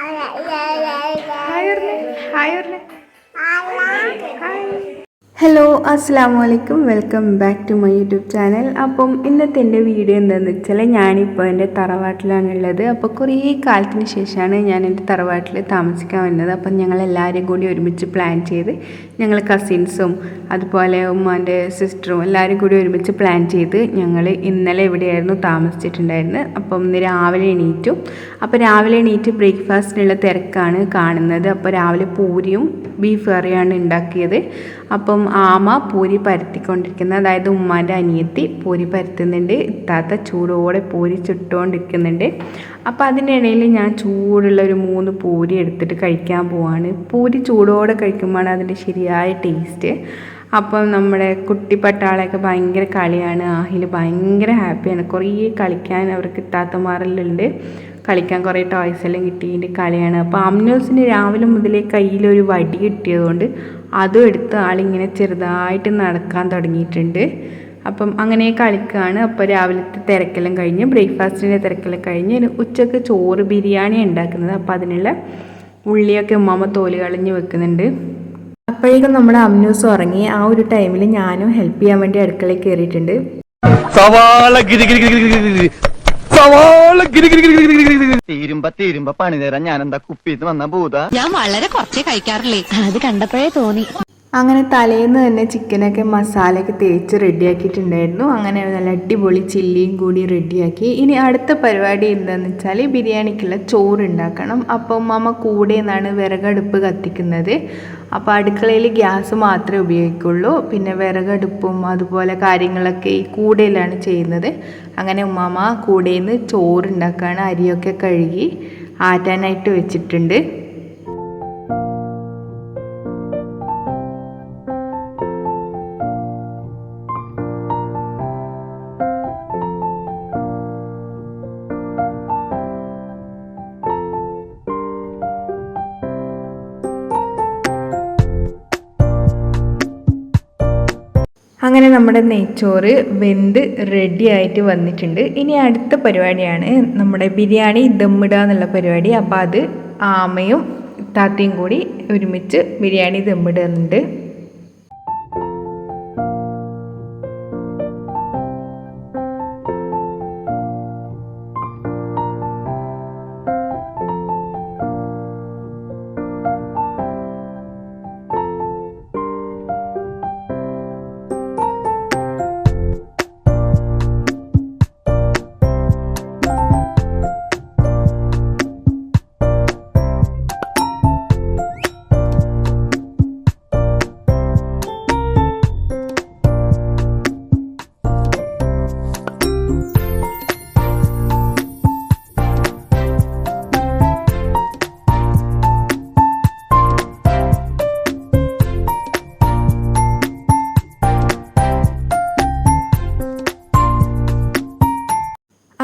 Hi പറഞ്ഞേ hi പറഞ്ഞേ hi hello അസ്സാം വലൈക്കും welcome back to my YouTube channel അപ്പം ഇന്നത്തെ എന്റെ വീഡിയോ എന്താണെന്ന് വെച്ചാൽ ഞാനിപ്പോൾ എന്റെ തറവാട്ടിലാണുള്ളത്. അപ്പോൾ കുറേ കാലത്തിന് ശേഷമാണ് ഞാൻ എന്റെ തറവാട്ടിൽ താമസിക്കാൻ വന്നത്. അപ്പം ഞങ്ങൾ എല്ലാവരും കൂടി ഒരുമിച്ച് പ്ലാൻ ചെയ്ത് ഞങ്ങൾ കസിൻസും അതുപോലെ ഉമ്മാന്റെ സിസ്റ്ററും എല്ലാവരും കൂടി ഒരുമിച്ച് പ്ലാൻ ചെയ്ത് ഞങ്ങൾ ഇന്നലെ ഇവിടെയായിരുന്നു താമസിച്ചിട്ടുണ്ടായിരുന്നത്. അപ്പം ഇന്ന് രാവിലെ എണീറ്റു. അപ്പോൾ രാവിലെ എണീറ്റ് ബ്രേക്ക്ഫാസ്റ്റിനുള്ള തിരക്കാണ് കാണുന്നത്. അപ്പോൾ രാവിലെ പൂരിയും ബീഫ് കറിയാണ് ഉണ്ടാക്കിയത്. അപ്പം ആമ പൂരി പരത്തിക്കൊണ്ടിരിക്കുന്നത് അതായത് ഉമ്മാന്റെ അനിയത്തി പൂരി പരത്തുന്നുണ്ട് ഇത്താത്ത ചൂടോടെ പൂരി ചുട്ടുകൊണ്ടിരിക്കുന്നുണ്ട് അപ്പോൾ അതിനിടയിൽ ഞാൻ ചൂടുള്ള ഒരു മൂന്ന് പൂരി എടുത്തിട്ട് കഴിക്കാൻ പോവാണ്. പൂരി ചൂടോടെ കഴിക്കുമ്പോഴാണ് അതിന്റെ ശരിയായ ടേസ്റ്റ്. അപ്പം നമ്മുടെ കുട്ടി പട്ടാളൊക്കെ ഭയങ്കര കളിയാണ്. ആഹിൽ ഭയങ്കര ഹാപ്പിയാണ്. കുറേ കളിക്കാൻ അവർക്ക് താത്തമാരെല്ലാം കളിക്കാൻ കുറേ ടോയ്സ് എല്ലാം കിട്ടിയിട്ട് കളിയാണ്. അപ്പോൾ അമ്നോസിന് രാവിലെ മുതലേ കയ്യിലൊരു വടി കിട്ടിയതുകൊണ്ട് അതും എടുത്ത് ആളിങ്ങനെ ചെറുതായിട്ട് നടക്കാൻ തുടങ്ങിയിട്ടുണ്ട്. അപ്പം അങ്ങനെ കളിക്കുകയാണ് അപ്പോൾ രാവിലത്തെ തിരക്കെല്ലാം കഴിഞ്ഞ് ബ്രേക്ക്ഫാസ്റ്റിന്റെ തിരക്കെല്ലാം കഴിഞ്ഞ് ഉച്ചയ്ക്ക് ചോറ് ബിരിയാണി ഉണ്ടാക്കുന്നത്. അപ്പോൾ അതിനുള്ള ഉള്ളിയൊക്കെ ഉമ്മാമ്മ തോൽ കളഞ്ഞ് വെക്കുന്നുണ്ട്. അപ്പോഴേക്കും നമ്മുടെ അമ്നൂസ് ഉറങ്ങി. ആ ഒരു ടൈമിൽ ഞാനും ഹെൽപ്പ് ചെയ്യാൻ വേണ്ടി അടുക്കളയിൽ കയറിയിട്ടുണ്ട്. സവാള. തീരുമ്പ തീരുമ്പ പണി തരാൻ ഞാൻ എന്താ കുപ്പിന്ന് വന്ന ഭൂത? ഞാൻ വളരെ കുറച്ചേ കഴിക്കാറില്ലേ. അത് കണ്ടപ്പോഴേ തോന്നി. അങ്ങനെ തലേന്ന് തന്നെ ചിക്കനൊക്കെ മസാലയൊക്കെ തേച്ച് റെഡിയാക്കിയിട്ടുണ്ടായിരുന്നു. അങ്ങനെ നല്ല അടിപൊളി ചില്ലിയും കൂടി റെഡിയാക്കി. ഇനി അടുത്ത പരിപാടി എന്താണെന്ന് വെച്ചാൽ ബിരിയാണിക്കുള്ള ചോറ് ഉണ്ടാക്കണം അപ്പം മമ്മ കൂടെ നിന്നാണ് വിറകടുപ്പ് കത്തിക്കുന്നത്. അപ്പോൾ അടുക്കളയിൽ ഗ്യാസ് മാത്രമേ ഉപയോഗിക്കുള്ളൂ. പിന്നെ വിറകടുപ്പും അതുപോലെ കാര്യങ്ങളൊക്കെ ഈ കൂടെയിലാണ് ചെയ്യുന്നത്. അങ്ങനെ ഉമ്മാമ കൂടെ നിന്ന് ചോറ് ഉണ്ടാക്കുകയാണ് അരിയൊക്കെ കഴുകി ആറ്റാനായിട്ട് വെച്ചിട്ടുണ്ട്. അങ്ങനെ നമ്മുടെ നെയ്ച്ചോറ് വെന്ത് റെഡി ആയിട്ട് വന്നിട്ടുണ്ട്. ഇനി അടുത്ത പരിപാടിയാണ് നമ്മുടെ ബിരിയാണി ദമ്മിടുക എന്നുള്ള പരിപാടി. അപ്പോൾ അത് ആമയും താത്തയും കൂടി ഒരുമിച്ച് ബിരിയാണി ദമ്മിടുന്നുണ്ട്.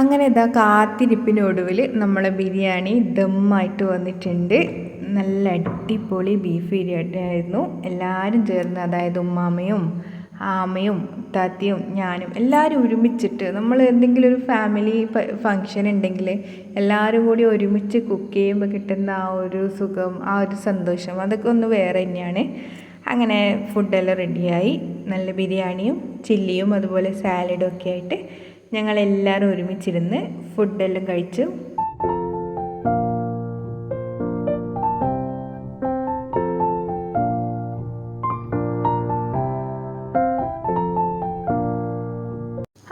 അങ്ങനെ ഇതാ കാത്തിരിപ്പിനൊടുവിൽ നമ്മളെ ബിരിയാണി ദമ്മായിട്ട് വന്നിട്ടുണ്ട്. നല്ല അടിപൊളി ബീഫ് ബിരിയാണി ആയിരുന്നു. എല്ലാവരും ചേർന്ന് അതായത് ഉമ്മാമയും ആമയും താത്തയും ഞാനും എല്ലാവരും ഒരുമിച്ചിട്ട് നമ്മൾ എന്തെങ്കിലും ഒരു ഫാമിലി ഫങ്ഷൻ ഉണ്ടെങ്കിൽ എല്ലാവരും കൂടി ഒരുമിച്ച് കുക്ക് ചെയ്യുമ്പോൾ കിട്ടുന്ന ആ ഒരു സുഖം ആ ഒരു സന്തോഷം അതൊക്കെ ഒന്ന് വേറെ തന്നെയാണ്. അങ്ങനെ ഫുഡെല്ലാം റെഡിയായി നല്ല ബിരിയാണിയും ചില്ലിയും അതുപോലെ സാലഡും ഒക്കെ ആയിട്ട് ഞങ്ങളെല്ലാവരും ഒരുമിച്ചിരുന്ന് ഫുഡെല്ലാം കഴിച്ചു.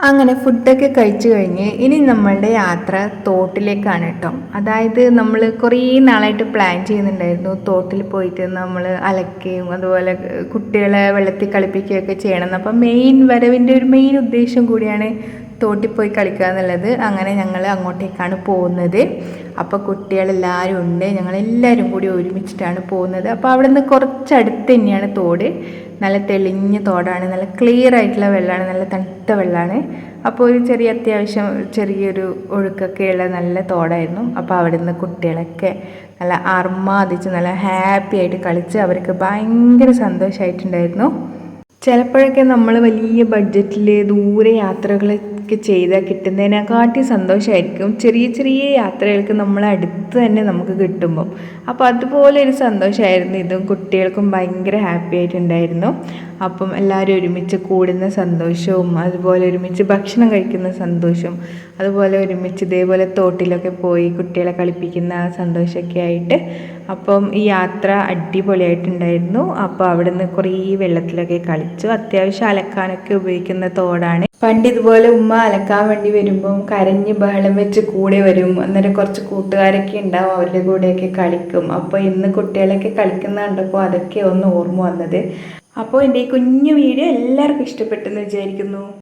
അങ്ങനെ ഫുഡൊക്കെ കഴിച്ചു കഴിഞ്ഞ് ഇനി നമ്മളുടെ യാത്ര തോട്ടിലേക്കാണ് കേട്ടോ. അതായത് നമ്മൾ കുറേ നാളായിട്ട് പ്ലാൻ ചെയ്യുന്നുണ്ടായിരുന്നു. തോട്ടിൽ പോയിട്ട് നമ്മൾ അലക്കുകയും അതുപോലെ കുട്ടികളെ വെള്ളത്തിൽ കളിപ്പിക്കുകയൊക്കെ ചെയ്യണം അപ്പം മെയിൻ വരവിന്റെ ഒരു മെയിൻ ഉദ്ദേശം കൂടിയാണ് തോട്ടിൽ പോയി കളിക്കുക എന്നുള്ളത് അങ്ങനെ ഞങ്ങൾ അങ്ങോട്ടേക്കാണ് പോകുന്നത്. അപ്പോൾ കുട്ടികളെല്ലാവരും ഉണ്ട്. ഞങ്ങളെല്ലാവരും കൂടി ഒരുമിച്ചിട്ടാണ് പോകുന്നത്. അപ്പോൾ അവിടെ നിന്ന് കുറച്ചടുത്ത് തന്നെയാണ് തോട്. നല്ല തെളിഞ്ഞ തോടാണ്. നല്ല ക്ലിയർ ആയിട്ടുള്ള വെള്ളമാണ്. നല്ല തണുത്ത വെള്ളമാണ്. അപ്പോൾ ഒരു ചെറിയ അത്യാവശ്യം ചെറിയൊരു ഒഴുക്കൊക്കെയുള്ള നല്ല തോടായിരുന്നു. അപ്പോൾ അവിടെ നിന്ന് കുട്ടികളൊക്കെ നല്ല അർമാദിച്ച് നല്ല ഹാപ്പി ആയിട്ട് കളിച്ച് അവർക്ക് ഭയങ്കര സന്തോഷമായിട്ടുണ്ടായിരുന്നു ചിലപ്പോഴൊക്കെ നമ്മൾ വലിയ ബഡ്ജറ്റിൽ ദൂരെ യാത്രകളൊക്കെ ചെയ്താൽ കിട്ടുന്നതിനെക്കാട്ടി സന്തോഷമായിരിക്കും ചെറിയ ചെറിയ യാത്രകൾക്ക് നമ്മൾ അടുത്ത് തന്നെ നമുക്ക് കിട്ടുമ്പോൾ അപ്പോൾ അതുപോലെ ഒരു സന്തോഷമായിരുന്നു ഇതും കുട്ടികൾക്കും ഭയങ്കര ഹാപ്പി ആയിട്ടുണ്ടായിരുന്നു. അപ്പം എല്ലാവരും ഒരുമിച്ച് കൂടുന്ന സന്തോഷവും അതുപോലെ ഒരുമിച്ച് ഭക്ഷണം കഴിക്കുന്ന സന്തോഷവും അതുപോലെ ഒരുമിച്ച് ഇതേപോലെ തോട്ടിലൊക്കെ പോയി കുട്ടികളെ കളിപ്പിക്കുന്ന ആ സന്തോഷമൊക്കെ ആയിട്ട് അപ്പം ഈ യാത്ര അടിപൊളിയായിട്ടുണ്ടായിരുന്നു. അപ്പോൾ അവിടെ നിന്ന് കുറേ വെള്ളത്തിലൊക്കെ കളിച്ചു. അത്യാവശ്യം അലക്കാനൊക്കെ ഉപയോഗിക്കുന്ന തോടാണ്. പണ്ട് ഇതുപോലെ ഉമ്മ അലക്കാൻ വേണ്ടി വരുമ്പം കരഞ്ഞ് ബഹളം വെച്ച് കൂടെ വരും. അന്നേരം കുറച്ച് കൂട്ടുകാരൊക്കെ ഉണ്ടാവും അവരുടെ കൂടെയൊക്കെ കളിക്കും. അപ്പോൾ ഇന്ന് കുട്ടികളൊക്കെ കളിക്കുന്ന കണ്ടപ്പോൾ അതൊക്കെ ഒന്ന് ഓർമ്മ വന്നത്. അപ്പോൾ എന്റെ ഈ കുഞ്ഞു വീഡിയോ എല്ലാവർക്കും ഇഷ്ടപ്പെട്ടെന്ന് വിചാരിക്കുന്നു.